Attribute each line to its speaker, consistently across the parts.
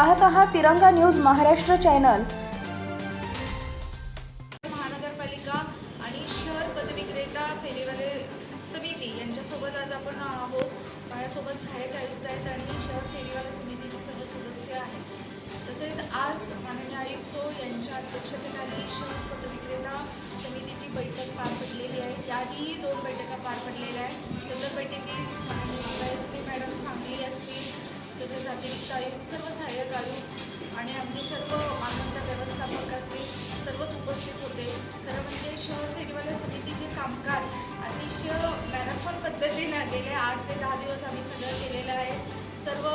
Speaker 1: पाहत आहात तिरंगा न्यूज महाराष्ट्र चॅनल.
Speaker 2: महानगरपालिका आणि शहर पदविक्रेता फेरीवाले समिती यांच्यासोबत आज आपण आहोत. माझ्यासोबत सहाय्यक आयुक्त आहेत आणि शहर फेरीवाले समितीचे सर्व सदस्य आहेत. तसेच आज माननीय आयुक्त सो यांच्या अध्यक्षतेखाली शहर पद विक्रेता समितीची बैठक पार पडलेली आहे. त्याआधीही दोन बैठका पार पडलेल्या आहेत. सदर बैठक अतिरिक्त आयुक्त सर्व सहाय्यक आयुक्त आणि आमचे सर्व मानवता व्यवस्थापक असतील सर्वच उपस्थित होते. सर्व म्हणजे शहर फेरीवाल्या समितीचे कामकाज अतिशय मॅरेथॉन पद्धतीने गेले. आठ ते दहा दिवस आम्ही सगळं केलेलं आहे. सर्व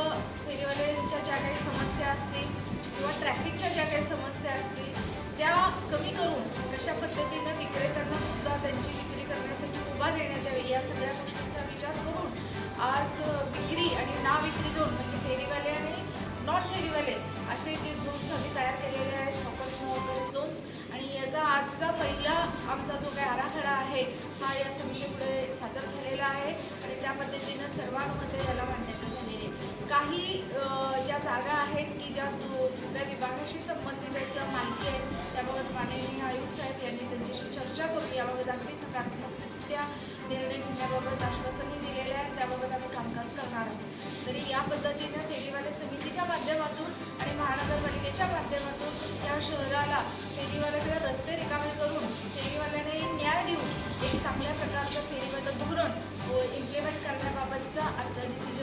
Speaker 2: फेरीवाल्यांच्या ज्या काही समस्या असतील किंवा ट्रॅफिकच्या ज्या काही समस्या असतील त्या कमी करून कशा पद्धतीनं विक्रेत्यांना सुद्धा त्यांची विक्री करण्यासाठी उभा देण्यात यावी या सगळ्या गोष्टींचा विचार करून आज विक्री आणि ना विक्री झोन आजचा पहिला आमचा जो काही आराखडा आहे हा या समितीपुढे सादर झालेला आहे आणि त्या पद्धतीनं सर्वांमध्ये याला मान्यता झालेली आहे. काही ज्या जागा आहेत की ज्या दुसऱ्या विभागाशी संबंधित आहेत किंवा माहिती आहे त्याबाबत माननीय आयुक्त साहेब यांनी त्यांच्याशी चर्चा करून याबाबत अगदी सकारात्मकरित्या निर्णय घेण्याबाबत आश्वासनही दिलेले आहे त्याबाबत आम्ही कामकाज करणार आहोत. तरी या पद्धतीनं फेरीवाले समितीच्या माध्यमातून आणि महानगरपालिकेच्या माध्यमातून या शहराला फेरीवाल्याकडे I've done it.